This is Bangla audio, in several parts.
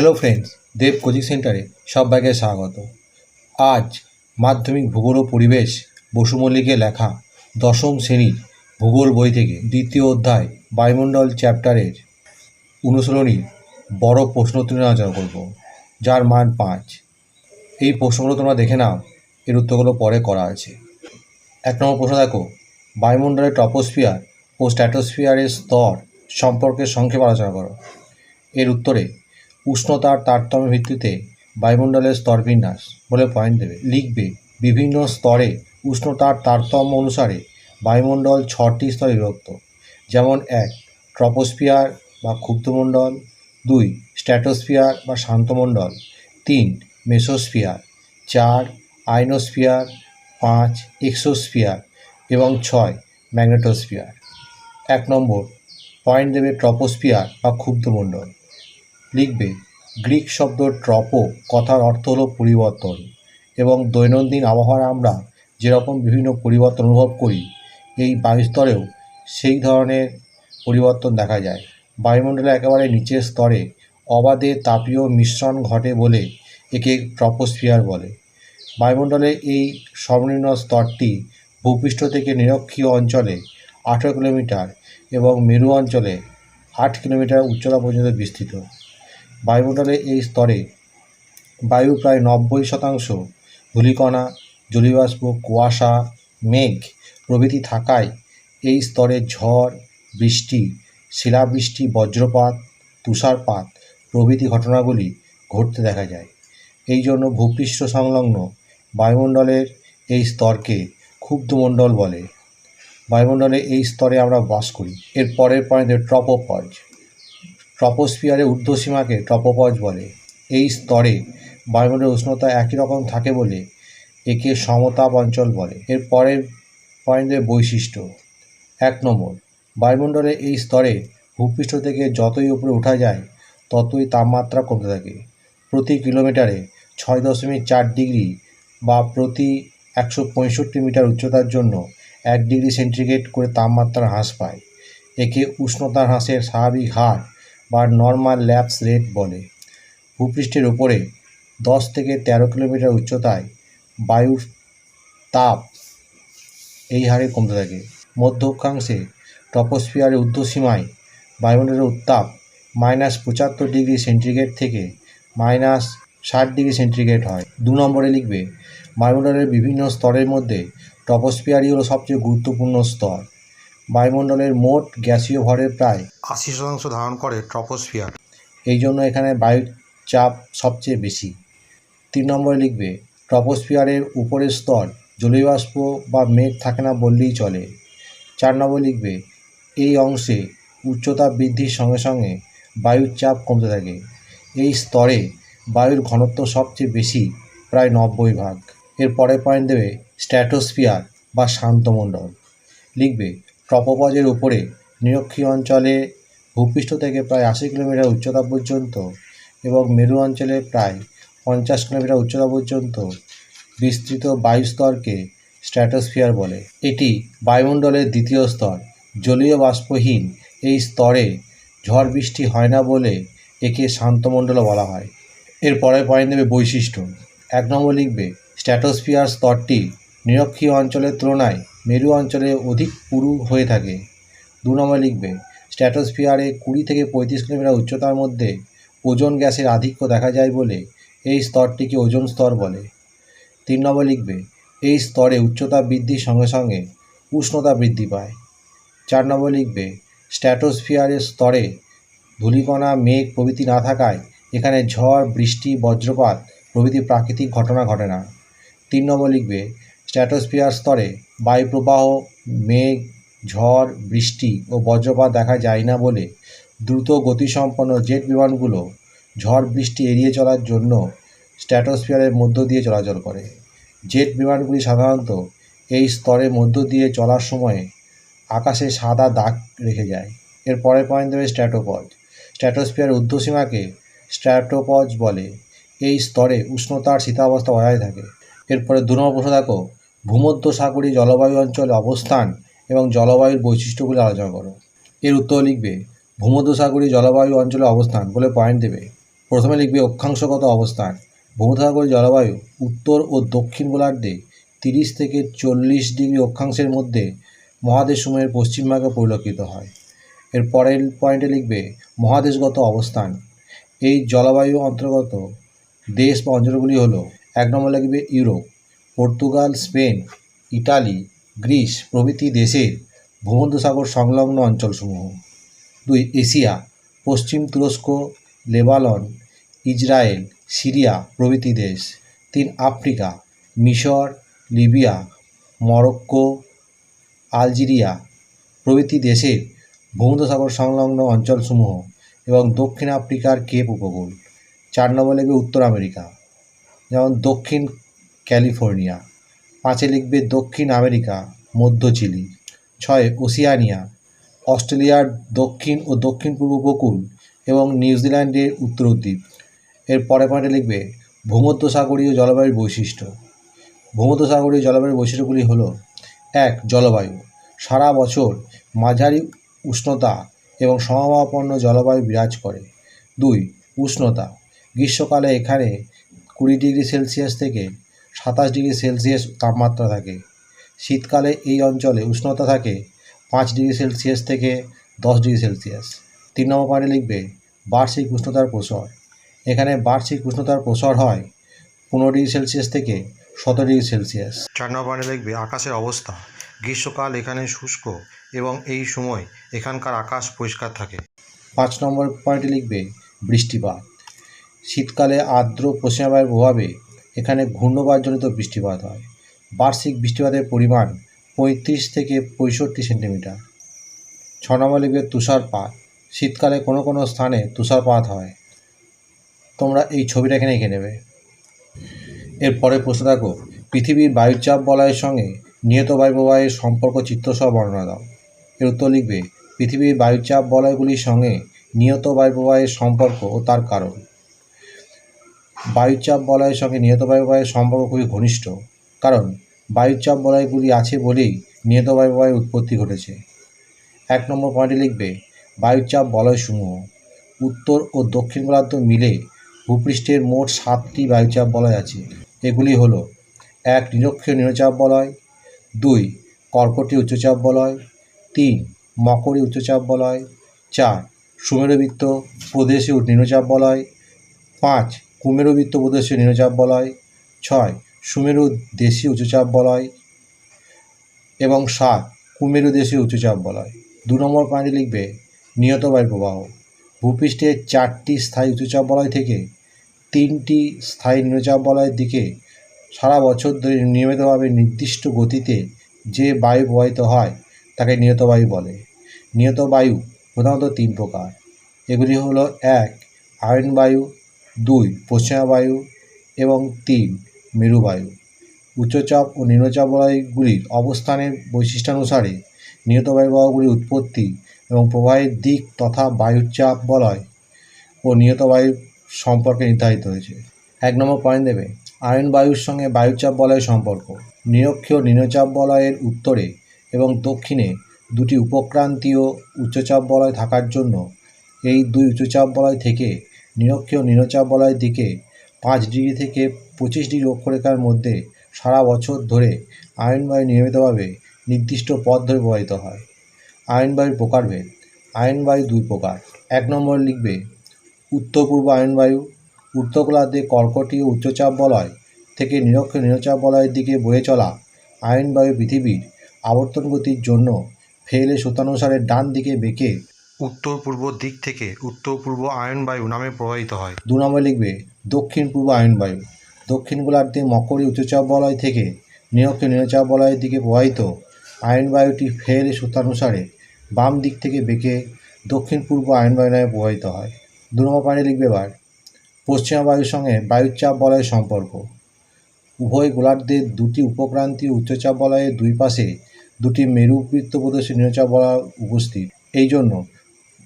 হ্যালো ফ্রেন্ডস দেব কোচিং সেন্টারে সবাইকে স্বাগত। আজ মাধ্যমিক ভূগোল ও পরিবেশ বসু মল্লিকের লেখা দশম শ্রেণির ভূগোল বই থেকে দ্বিতীয় অধ্যায় বায়ুমণ্ডল চ্যাপ্টারের অনুশীলনীর বড় প্রশ্ন তুলে আলোচনা করব, যার মান পাঁচ। এই প্রশ্নগুলো তোমরা দেখে নাও, এর উত্তরগুলো পরে করা আছে। এক নম্বর প্রশ্ন দেখো, বায়ুমণ্ডলের টপোস্ফিয়ার ও স্ট্র্যাটোস্ফিয়ারের স্তর সম্পর্কে সংক্ষেপ আলোচনা করো। এর উত্তরে উষ্ণতার তারতম্যের ভিত্তিতে বায়ুমণ্ডলের স্তরবিন্যাস বলে পয়েন্ট দেবে। লিখবে, বিভিন্ন স্তরে উষ্ণতার তারতম্য অনুসারে বায়ুমণ্ডল ছটি স্তরে বিভক্ত। যেমন এক, ট্রপোস্ফিয়ার বা ক্ষুব্ধমণ্ডল। দুই স্ট্র্যাটোস্ফিয়ার বা শান্তমণ্ডল। তিন, মেসোস্ফিয়ার। চার, আইনোস্ফিয়ার। পাঁচ, এক্সোস্ফিয়ার। এবং ছয়, ম্যাগনেটোস্ফিয়ার। এক নম্বর পয়েন্ট দেবে ট্রপোস্ফিয়ার বা ক্ষুব্ধমণ্ডল। লিখবে, গ্রিক শব্দ ট্রপো, কথার অর্থ হলো পরিবর্তন। এবং দৈনন্দিন আবহাওয়ায় আমরা যেরকম বিভিন্ন পরিবর্তন অনুভব করি, এই বায়ুস্তরেও সেই ধরনের পরিবর্তন দেখা যায়। বায়ুমণ্ডলে একেবারে নিচের স্তরে অবাধে তাপীয় মিশ্রণ ঘটে বলে একে ট্রপোস্ফিয়ার বলে। বায়ুমণ্ডলে এই সর্বনিম্ন স্তরটি ভূপৃষ্ঠ থেকে নিরক্ষীয় অঞ্চলে আঠেরো কিলোমিটার এবং মেরু অঞ্চলে আট কিলোমিটার উচ্চতা পর্যন্ত বিস্তৃত। বায়ুমণ্ডলের এই স্তরে বায়ু প্রায় নব্বই শতাংশ ধূলিকণা, জলীয়বাষ্প, কুয়াশা, মেঘ প্রভৃতি থাকায় এই স্তরে ঝড়, বৃষ্টি, শিলাবৃষ্টি, বজ্রপাত, তুষারপাত প্রভৃতি ঘটনাগুলি ঘটতে দেখা যায়। এই জন্য ভূপৃষ্ঠ সংলগ্ন বায়ুমণ্ডলের এই স্তরকে ক্ষুব্ধমণ্ডল বলে। বায়ুমণ্ডলে এই স্তরে আমরা বাস করি। এর পরের পয়েন্টে ট্রপোস্ফিয়ারের ঊর্ধ্বসীমাকে ট্রপোপজ বলে। এই স্তরে বায়ুমণ্ডলের উষ্ণতা একই রকম থাকে বলে একে সমতাপ অঞ্চল বলে। এর পরের পয়েন্টের বৈশিষ্ট্য। এক নম্বর বায়ুমণ্ডলের এই স্তরে ভূপৃষ্ঠ থেকে যতই উপরে ওঠা যায়, ততই তাপমাত্রা কমতে থাকে। প্রতি কিলোমিটারে ছয় দশমিক চার ডিগ্রি বা প্রতি একশো পঁয়ষট্টি মিটার উচ্চতার জন্য এক ডিগ্রি সেন্টিগ্রেড করে তাপমাত্রা হ্রাস পায়। একে উষ্ণতা হ্রাসের স্বাভাবিক হার বা নর্মাল ল্যাপস রেট বলে। ভূপৃষ্ঠের উপরে দশ থেকে তেরো কিলোমিটার উচ্চতায় বায়ুর তাপ এই হারে কমতে থাকে। মধ্য অক্ষাংশে টপোস্ফিয়ারের ঊর্ধ্বসীমায় বায়ুমণ্ডলের উত্তাপ মাইনাস পঁচাত্তর ডিগ্রি সেন্টিগ্রেড থেকে মাইনাস ষাট ডিগ্রি সেন্টিগ্রেড হয়। দু নম্বরে লিখবে, বায়ুমণ্ডলের বিভিন্ন স্তরের মধ্যে টপোস্ফিয়ারই হলো সবচেয়ে গুরুত্বপূর্ণ স্তর। বায়ুমণ্ডলের মোট গ্যাসীয় ভরের প্রায় আশি শতাংশ ধারণ করে ট্রপোস্ফিয়ার। এই জন্য এখানে বায়ুর চাপ সবচেয়ে বেশি। তিন নম্বরে লিখবে ট্রপোস্ফিয়ারের উপরের স্তর জলীয়বাষ্প বা মেঘ থাকে না বললেই চলে। চার নম্বর লিখবে এই অংশে উচ্চতা বৃদ্ধির সঙ্গে সঙ্গে বায়ুর চাপ কমতে থাকে। এই স্তরে বায়ুর ঘনত্ব সবচেয়ে বেশি প্রায় নব্বই ভাগ। এর পরের পয়েন্ট দেবে স্ট্র্যাটোস্ফিয়ার বা শান্তমণ্ডল লিখবে ট্রপোপজের উপরে নিরক্ষীয় অঞ্চলে ভূপৃষ্ঠ থেকে প্রায় আশি কিলোমিটার উচ্চতা পর্যন্ত এবং মেরু অঞ্চলে প্রায় পঞ্চাশ কিলোমিটার উচ্চতা পর্যন্ত বিস্তৃত বায়ুস্তরকে স্ট্র্যাটোস্ফিয়ার বলে। এটি বায়ুমণ্ডলের দ্বিতীয় স্তর। জলীয় বাষ্পহীন এই স্তরে ঝড় বৃষ্টি হয় না বলে একে শান্তমণ্ডলও বলা হয়। এর পরের পয়েন্ট দেবে বৈশিষ্ট্য। এক নম্বর লিখবে, স্ট্র্যাটোস্ফিয়ার স্তরটি নিরক্ষীয় অঞ্চলের তুলনায় মেরু অঞ্চলে অধিক পুরু হয়ে থাকে। দু নম্বর লিখবে, স্ট্র্যাটোস্ফিয়ারে কুড়ি থেকে পঁয়ত্রিশ কিলোমিটার উচ্চতার মধ্যে ওজোন গ্যাসের আধিক্য দেখা যায় বলে এই স্তরটিকে ওজোন স্তর বলে। তিন নম্বর লিখবে, এই স্তরে উচ্চতা বৃদ্ধির সঙ্গে সঙ্গে উষ্ণতা বৃদ্ধি পায়। চার নম্বর লিখবে স্ট্র্যাটোস্ফিয়ারের স্তরে ধূলিকণা, মেঘ প্রভৃতি না থাকায় এখানে ঝড়, বৃষ্টি, বজ্রপাত প্রভৃতি প্রাকৃতিক ঘটনা ঘটে না। তিন নম্বর লিখবে স্ট্র্যাটোস্ফিয়ার স্তরে বায়ুপ্রবাহ, মেঘ, ঝড়, বৃষ্টি ও বজ্রপাত দেখা যায় না বলে দ্রুত গতিসম্পন্ন জেট বিমানগুলো ঝড় বৃষ্টি এড়িয়ে চলার জন্য স্ট্র্যাটোস্ফিয়ারের মধ্য দিয়ে চলাচল করে। জেট বিমানগুলি সাধারণত এই স্তরের মধ্য দিয়ে চলার সময়ে আকাশে সাদা দাগ রেখে যায়। এর পরের পয়েন্ট দেবে স্ট্র্যাটোপজ। স্ট্র্যাটোস্ফিয়ার ঊর্ধ্বসীমাকে স্ট্র্যাটোপজ বলে। এই স্তরে উষ্ণতার শীতাবস্থা বজায় থাকে। এরপরে দু নম্বর ভূমধ্য সাগরী জলবায়ু অঞ্চলে অবস্থান এবং জলবায়ুর বৈশিষ্ট্যগুলি আলোচনা করো। এর উত্তর লিখবে, ভূমধ্যসাগরী জলবায়ু অঞ্চলে অবস্থান বলে পয়েন্ট দেবে। প্রথমে লিখবে, অক্ষাংশগত অবস্থান ভূমধ্যসাগরীয় জলবায়ু উত্তর ও দক্ষিণ গোলার্ধে তিরিশ থেকে চল্লিশ ডিগ্রি অক্ষাংশের মধ্যে মহাদেশসমূহের পশ্চিমভাগে পরিলক্ষিত হয়। এর পরের পয়েন্টে লিখবে, মহাদেশগত অবস্থান এই জলবায়ু অন্তর্গত দেশ বা অঞ্চলগুলি হলো, এক নম্বর লিখবে, Europe Portugal, Spain Italy Greece প্রভৃতি দেশের ভূমধ্যসাগর সংলগ্ন অঞ্চলসমূহ। দুই, এশিয়া, পশ্চিম তুরস্ক, লেবানন ইসরায়েল সিরিয়া প্রভৃতি দেশ। তিন, আফ্রিকা, মিশর, লিবিয়া, মরক্কো, আলজেরিয়া প্রভৃতি দেশের ভূমধ্যসাগর সংলগ্ন অঞ্চলসমূহ এবং দক্ষিণ আফ্রিকার কেপ উপকূল। চার নম্বর লিখবে উত্তর আমেরিকা। যেমন দক্ষিণ ক্যালিফোর্নিয়া, পাঁচে লিখবে দক্ষিণ আমেরিকা, মধ্য চিলি, ছয় ওসিয়ানিয়া, অস্ট্রেলিয়ার দক্ষিণ ও দক্ষিণ পূর্ব উপকূল এবং নিউজিল্যান্ডের উত্তর দ্বীপ এর পরে পয়েন্টে লিখবে ভূমধ্যসাগরীয় জলবায়ুর বৈশিষ্ট্য। ভূমধ্যসাগরীয় জলবায়ুর বৈশিষ্ট্যগুলি হলো, এক, জলবায়ু। সারা বছর মাঝারি উষ্ণতা এবং সমভাবাপন্ন জলবায়ু বিরাজ করে। দুই, উষ্ণতা। গ্রীষ্মকালে এখানে কুড়ি ডিগ্রি সেলসিয়াস থেকে সাতাশ ডিগ্রি সেলসিয়াস তাপমাত্রা থাকে। শীতকালে এই অঞ্চলে উষ্ণতা থাকে পাঁচ ডিগ্রি সেলসিয়াস থেকে দশ ডিগ্রি সেলসিয়াস। তিন নম্বর পয়েন্টে লিখবে বার্ষিক উষ্ণতার প্রসর। এখানে বার্ষিক উষ্ণতার প্রসর হয় পনেরো ডিগ্রি সেলসিয়াস থেকে সতেরো ডিগ্রি সেলসিয়াস। চার নম্বর পয়েন্টে লিখবে আকাশের অবস্থা। গ্রীষ্মকাল এখানে শুষ্ক এবং এই সময় এখানকার আকাশ পরিষ্কার থাকে। পাঁচ নম্বর পয়েন্টে লিখবে বৃষ্টিপাত। শীতকালে আর্দ্র পশ্চিমাবায়ুর প্রভাবে এখানে ঘূর্ণবায়জনিত বৃষ্টিপাত হয়। বার্ষিক বৃষ্টিপাতের পরিমাণ পঁয়ত্রিশ থেকে পঁয়ষট্টি সেন্টিমিটার। ছ লিখবে তুষারপাত। শীতকালে কোনো কোনো স্থানে তুষারপাত হয়। তোমরা এই ছবিটা এখানে এঁকে নেবে। এরপরে প্রশ্ন দেখো পৃথিবীর বায়ুচাপ বলয়ের সঙ্গে নিহত বায়ু প্রবাহের সম্পর্ক চিত্রসহ বর্ণনা দাও। এর উত্তর লিখবে, পৃথিবীর বায়ুচাপ বলয়গুলির সঙ্গে নিহত বায়ু প্রবাহের সম্পর্ক ও তার কারণ। বায়ুচাপ বলয়ের সঙ্গে নিহত বায়ু প্রবাহের সম্পর্ক খুবই ঘনিষ্ঠ। কারণ, বায়ুচাপ বলয়গুলি আছে বলেই নিহত বায়ু প্রবাহের উৎপত্তি ঘটেছে। এক নম্বর পয়েন্টে লিখবে, বায়ুচাপ বলয়সমূহ উত্তর ও দক্ষিণ গোলার্ধ মিলে ভূপৃষ্ঠের মোট সাতটি বায়ুচাপ বলয় আছে। এগুলি হলো, এক নিরক্ষীয় নিম্নচাপ বলয়, দুই কর্কটি উচ্চচাপ বলয়, তিন মকরী উচ্চচাপ বলয়, চার সুমেরুবৃত্ত প্রদেশীয় নিম্নচাপ বলয়, পাঁচ কুমেরুবৃত্ত প্রদেশীয় নিম্নচাপ বলয়। ছয়, সুমেরু দেশীয় উচ্চচাপ বলয়। এবং সাত, কুমেরু দেশীয় উচ্চচাপ বলয়। দু নম্বর পয়েন্টে লিখবে, নিহত বায়ু প্রবাহ। ভূপৃষ্ঠের চারটি স্থায়ী উচ্চচাপ বলয় থেকে তিনটি স্থায়ী নিম্নচাপ বলয়ের দিকে সারা বছর ধরে নিয়মিতভাবে নির্দিষ্ট গতিতে যে বায়ু প্রবাহিত হয়, তাকে নিয়ত বায়ু বলে। নিহত বায়ু প্রধানত তিন প্রকার। এগুলি হলো এক আয়ন বায়ু দুই, পশ্চিমা বায়ু এবং তিন মেরুবায়ু উচ্চচাপ ও নিম্নচাপ বলয়গুলির অবস্থানের বৈশিষ্ট্যানুসারে নিয়ত বায়ুবাহগুলির উৎপত্তি এবং প্রবাহের দিক তথা বায়ুর চাপ বলয় ও নিহত বায়ু সম্পর্কে নির্ধারিত হয়েছে। এক নম্বর পয়েন্ট দেবে, আয়ন বায়ুর সঙ্গে বায়ুচাপ বলয়ের সম্পর্ক। নিরক্ষীয় নিম্নচাপ বলয়ের উত্তরে এবং দক্ষিণে দুটি উপক্রান্তীয় উচ্চচাপ বলয় থাকার জন্য এই দুই উচ্চচাপ বলয় থেকে নিরক্ষীয় নিম্নচাপ বলয়ের দিকে পাঁচ ডিগ্রি থেকে পঁচিশ ডিগ্রি অক্ষরেখার মধ্যে সারা বছর ধরে আয়ন বায়ু নিয়মিতভাবে নির্দিষ্ট পথ ধরে প্রবাহিত হয়। আয়ন বায়ুর প্রকারভেদ। আয়ন বায়ু দুই প্রকার। এক নম্বর লিখবে উত্তর পূর্ব আয়ন বায়ু উত্তর গোলার্ধে কর্কটীয় উচ্চচাপ বলয় থেকে নিরক্ষীয় নিম্নচাপ বলয়ের দিকে বয়ে চলা আয়ন বায়ু পৃথিবীর আবর্তন গতির জন্য ফেলে সুতানুসারে ডান দিকে বেঁকে উত্তর পূর্ব দিক থেকে উত্তর পূর্ব আয়ন বায়ু নামে প্রবাহিত হয়। দু নম্বর লিখবে দক্ষিণ পূর্ব আয়ন বায়ু দক্ষিণ গোলার্ধে মকরী উচ্চচাপ বলয় থেকে নিরক্ষীয় নিম্নচাপ বলয়ের দিকে প্রবাহিত আয়ন বায়ুটি ফের সূত্রানুসারে বাম দিক থেকে বেঁকে দক্ষিণ পূর্ব আয়ন বায়ু নামে প্রবাহিত হয়। দু নম্বর পয়েন্টে লিখবে এবার, পশ্চিমা বায়ুর সঙ্গে বায়ুচাপ বলয়ের সম্পর্ক। উভয় গোলার্ধের দুটি উপক্রান্তীয় উচ্চচাপ বলয়ের দুই পাশে দুটি মেরুবৃত্ত প্রদেশে নিম্নচাপ বলয় উপস্থিত। এই জন্য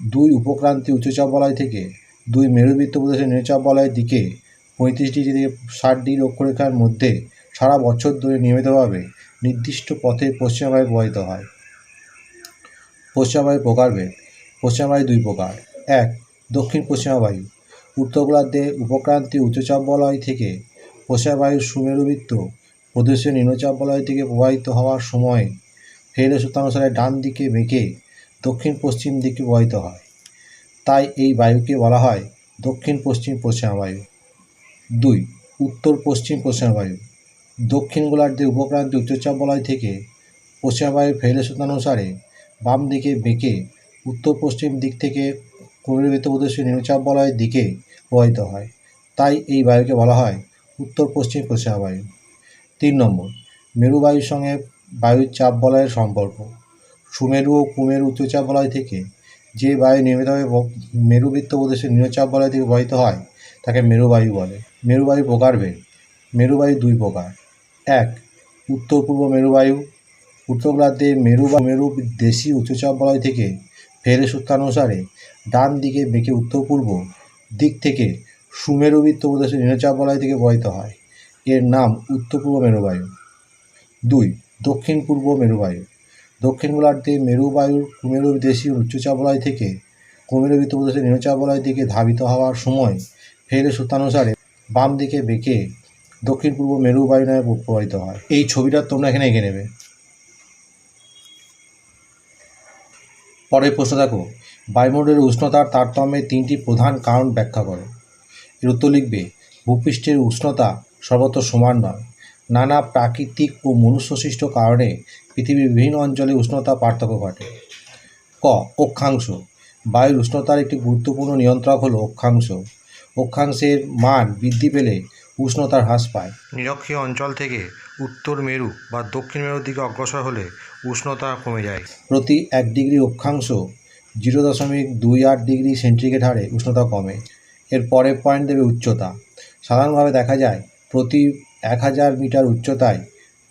দুই উপক্রান্তি উচ্চচাপ বলয় থেকে দুই মেরুবৃত্ত প্রদেশের নিম্নচাপ বলয়ের দিকে পঁয়ত্রিশ ডিগ্রি থেকে ষাট ডিগ্রি অক্ষরেখার মধ্যে সারা বছর ধরে নিয়মিতভাবে নির্দিষ্ট পথে পশ্চিমা বায়ু প্রবাহিত হয়। পশ্চিমা বায়ুর প্রকারভেদ। পশ্চিমাবায়ু দুই প্রকার। এক, দক্ষিণ পশ্চিমা বায়ু উত্তর গোলার্ধে উপক্রান্তীয় উচ্চচাপ বলয় থেকে বায়ুর সুমেরুবৃত্ত প্রদেশীয় নিম্নচাপ বলয় থেকে প্রবাহিত হওয়ার সময় ফেরে সূত্রানুসারে ডান দিকে বেঁকে দক্ষিণ পশ্চিম দিকে প্রবাহিত হয়। তাই এই বায়ুকে বলা হয় দক্ষিণ পশ্চিম পশ্চিমা বায়ু। দুই উত্তর পশ্চিম পশ্চিমা বায়ু। দক্ষিণ গোলার্ধে উপক্রান্তীয় উচ্চচাপ বলয় থেকে পশ্চিমা বায়ুর ফেলে সূত্রানুসারে বাম দিকে বেঁকে উত্তর পশ্চিম দিক থেকে পূর্ববৃত্ত প্রদেশীয় নিম্নচাপ বলয়ের দিকে প্রবাহিত হয়। তাই এই বায়ুকে বলা হয় উত্তর পশ্চিম পশ্চিমা বায়ু। তিন নম্বর, মেরু বায়ুর সঙ্গে বায়ুর চাপ বলয়ের সম্পর্ক। সুমেরু ও কুমেরু উচ্চচাপ বলয় থেকে যে বায়ু ব- মেরুবৃত্ত প্রদেশের নিম্নচাপ বলয় থেকে প্রবাহিত হয়, তাকে মেরুবায়ু বলে। মেরুবায়ু প্রকারভেদ মেরুবায়ু দুই প্রকার। এক উত্তর পূর্ব মেরুবায়ু। উত্তর গোলার্ধে মেরু বা মেরু দেশি উচ্চচাপ বলয় থেকে ফেরে সূত্রানুসারে ডান দিকে বেঁকে উত্তর পূর্ব দিক থেকে সুমেরুবৃত্ত প্রদেশের নিম্নচাপ বলয় থেকে প্রবাহিত হয়। এর নাম উত্তর পূর্ব মেরুবায়ু। দুই দক্ষিণ পূর্ব মেরুবায়ু। দক্ষিণ গোলার্ধে মেরুবায়ুর কুমেরু দেশীয় উচ্চচাপ বলয় থেকে কুমেরুবৃত্ত প্রদেশের নিম্নচাপ বলয় দিকে ধাবিত হওয়ার সময় ফেরে সূত্রানুসারে বাম দিকে বেঁকে দক্ষিণ পূর্ব মেরুবায়ু নামে প্রবাহিত হয়। এই ছবিটা তোমরা এখানে এঁকে নেবে। পরের প্রশ্ন দেখো, বায়ুমণ্ডলের উষ্ণতার তারতম্যে তিনটি প্রধান কারণ ব্যাখ্যা করো। এর উত্তর লিখবে, ভূপৃষ্ঠের উষ্ণতা সর্বত্র সমান নয়। নানা প্রাকৃতিক ও মনুষ্যসৃষ্ট কারণে পৃথিবীর বিভিন্ন অঞ্চলে উষ্ণতা পার্থক্য ঘটে। ক অক্ষাংশ। বায়ুর উষ্ণতার একটি গুরুত্বপূর্ণ নিয়ন্ত্রক হলো অক্ষাংশ। অক্ষাংশের মান বৃদ্ধি পেলে উষ্ণতার হ্রাস পায়। নিরক্ষীয় অঞ্চল থেকে উত্তর মেরু বা দক্ষিণ মেরুর দিকে অগ্রসর হলে উষ্ণতা কমে যায়। প্রতি এক ডিগ্রি অক্ষাংশ জিরো দশমিক দুই আট ডিগ্রি সেন্টিগ্রেড হারে উষ্ণতা কমে। এর পরের পয়েন্ট দেবে উচ্চতা। সাধারণভাবে দেখা যায় প্রতি এক হাজার মিটার উচ্চতায়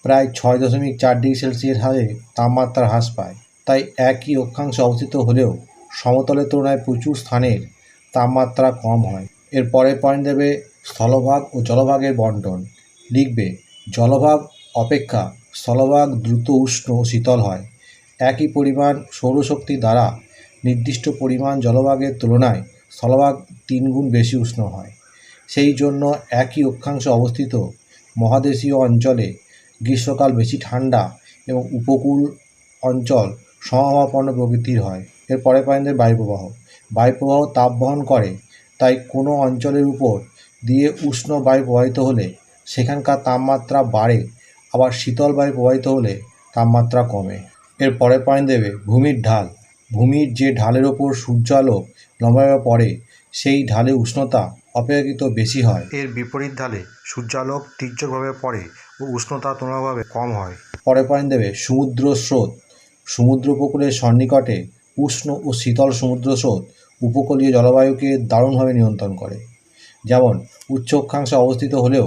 প্রায় ছয় দশমিক চার ডিগ্রি সেলসিয়াস হারে তাপমাত্রা হ্রাস পায়। তাই একই অক্ষাংশে অবস্থিত হলেও সমতলের তুলনায় প্রচুর স্থানের তাপমাত্রা কম হয়। এর পরের পয়েন্ট দেবে স্থলভাগ ও জলভাগের বন্টন। লিখবে, জলভাগ অপেক্ষা স্থলভাগ দ্রুত উষ্ণ ও শীতল হয়। একই পরিমাণ সৌরশক্তি দ্বারা নির্দিষ্ট পরিমাণ জলভাগের তুলনায় স্থলভাগ তিন গুণ বেশি উষ্ণ হয়। সেই জন্য একই অক্ষাংশে অবস্থিত মহাদেশীয় অঞ্চলে গ্রীষ্মকাল বেশি ঠান্ডা এবং উপকূল অঞ্চল সমভাবাপন্ন প্রকৃতির হয়। এর পরে পয়েন্টে বায়ুপ্রবাহ। বায়ুপ্রবাহ তাপ বহন করে, তাই কোনো অঞ্চলের উপর দিয়ে উষ্ণ বায়ু প্রবাহিত হলে সেখানকার তাপমাত্রা বাড়ে, আবার শীতল বায়ু প্রবাহিত হলে তাপমাত্রা কমে। এর পরের পয়েন্ট দেবে ভূমির ঢাল। ভূমির যে ঢালের ওপর সূর্যালোক লম্বাভাবে পড়ে, সেই ঢালে উষ্ণতা অপেক্ষাকৃত বেশি হয়। এর বিপরীত ঢালে সূর্যালোক তীর্যকভাবে পড়ে ও উষ্ণতা তুলনাভাবে কম হয়। পরের পয়েন্ট দেবে সমুদ্র স্রোত। সমুদ্র উপকূলের সন্নিকটে উষ্ণ ও শীতল সমুদ্র স্রোত উপকূলীয় জলবায়ুকে দারুণভাবে নিয়ন্ত্রণ করে। যেমন উচ্চ অক্ষাংশে অবস্থিত হলেও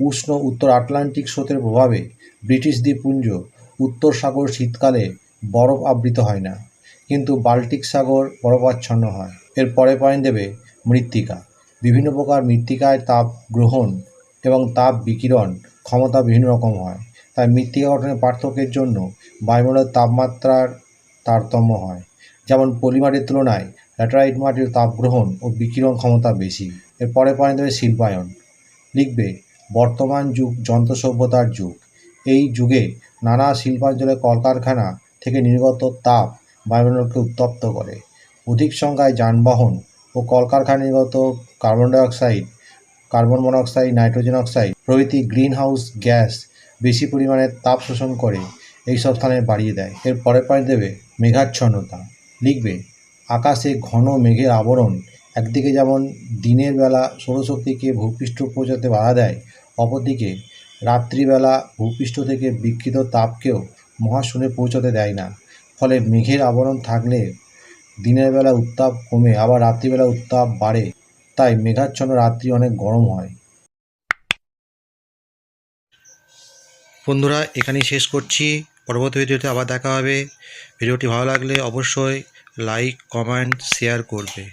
উষ্ণ উত্তর আটলান্টিক স্রোতের প্রভাবে ব্রিটিশ দ্বীপপুঞ্জ উত্তর সাগর শীতকালে বরফ আবৃত হয় না কিন্তু বাল্টিক সাগর বরফাচ্ছন্ন হয়। এর পরে পয়েন্ট দেবে মৃত্তিকা। বিভিন্ন প্রকার মৃত্তিকায় তাপ গ্রহণ এবং তাপ বিকিরণ ক্ষমতা বিভিন্ন রকম হয়। তাই মৃত্তিকা গঠনের পার্থক্যের জন্য বায়ুমণ্ডলের তাপমাত্রার তারতম্য হয়। যেমন পলিমাটির তুলনায় ল্যাটারাইট মাটির তাপ গ্রহণ ও বিকিরণ ক্ষমতা বেশি। এর পরে পয়েন্ট দেবে শিল্পায়ন। লিখবে, বর্তমান যুগ যন্ত্র সভ্যতার যুগ। এই যুগে নানা শিল্পাঞ্চলে কলকারখানা থেকে নির্গত তাপ বায়ুমণ্ডলকে উত্তপ্ত করে। অধিক সংখ্যায় যানবাহন ও কলকারখানা নির্গত carbon dioxide, carbon monoxide, nitrogen oxide প্রভৃতি গ্রিন হাউস গ্যাস বেশি পরিমাণে তাপ শোষণ করে, এই সব স্থানে বাড়িয়ে দেয়। এর পরের পয়েন্ট দেবে মেঘাচ্ছন্নতা। লিখবে, আকাশে ঘন মেঘের আবরণ, একদিকে যেমন দিনের বেলা সৌরশক্তিকে ভূপৃষ্ঠ পৌঁছাতে বাধা দেয়, অপরদিকে রাত্রিবেলা ভূপৃষ্ঠ থেকে বিকৃত তাপকেও মহাশূন্যে পৌঁছাতে দেয় না। ফলে মেঘের আবরণ থাকলে দিনের বেলা উত্তাপ কমে, আবার রাত্রিবেলা উত্তাপ বাড়ে। তাই মেঘাচ্ছন্ন রাত্রি অনেক গরম হয়। বন্ধুরা, এখানেই শেষ করছি। পরবর্তী ভিডিওতে আবার দেখা হবে। ভিডিওটি ভালো লাগলে অবশ্যই লাইক কমেন্ট শেয়ার করবে।